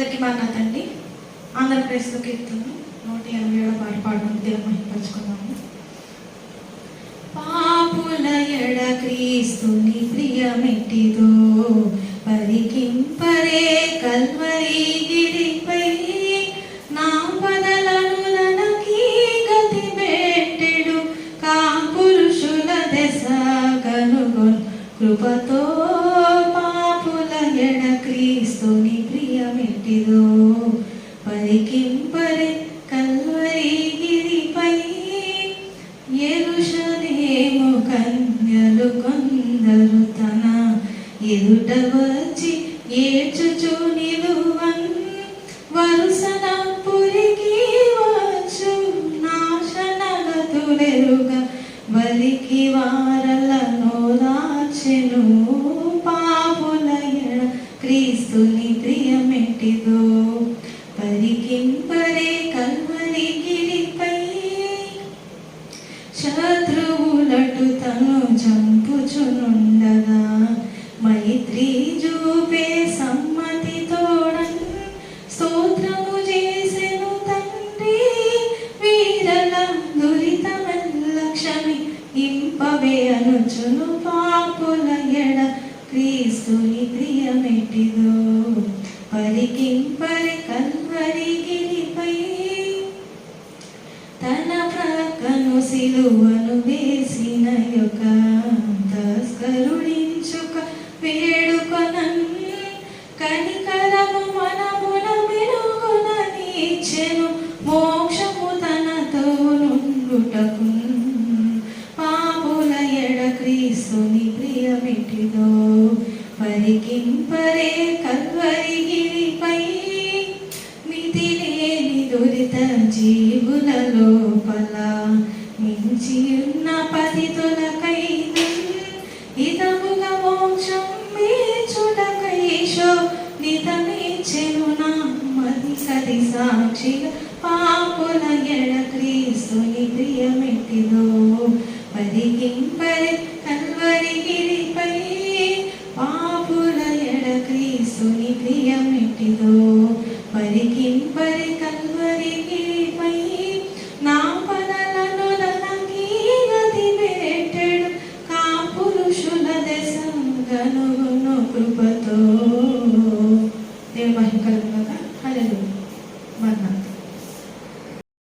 అందరికీ మాట్లాడండి ఆంధ్రప్రదేశ్లో కీర్తన నూట ఎనభై ఏడో పాట పాడుకుంటూ దేవుని మహిమపరచుకున్నాము. పాపుల ఎడ క్రీస్తుని ప్రియమెట్టిదో పరికింపరే కల్వరి గిరిపై నా పదలను ననకి గతి పెట్టెడు. కా దశ కనుగొన్ కృపతో ఎట్టిదో పరికింపరే కల్వరి గిరిపై. ఎరుషలేము కన్యలు కొందరు తన ఎదుట వచ్చి ఏడ్చుచు నిలువన్. వరుసన పురికి వచ్చు నాశనగతులెరుగా బలికి వారల నోదాచెను పాపులై క్రీస్తుని ప్రియమెట్టిదో పరికింపరే కల్వరి గిరిపై శత్రువులటు తను చంపుచునుండగా మైత్రి చూపే సమ్మతి తోడన్. స్తోత్రము చేసెను తండ్రి వీరల దురితమల్ల క్షమి ఇంపవే అనుచును పాపుల ఎడ క్రీస్తుని ప్రియమెట్టిదో పరికింపరి కన్వరి గిరిపై తన ప్రక్కను సిలువను వేసిన యొక్క తస్కరుడించుక వేడుకొనన్ కనికరము మనమున మెరుగున నీచెను. కలిగింపరే కల్వరిగిరిపై మితి లేని దురిత జీవుల లోపల మించి ఉన్న పతితులకైన ఇతముగా మోక్షం మేచుటకైషో నితమేచెను నా మది సది సాక్షిగా పాపుల ఎడ క్రీస్తుని ప్రియమెట్టిదో. పరిగింపరే పట్టిదో పరికిం పరి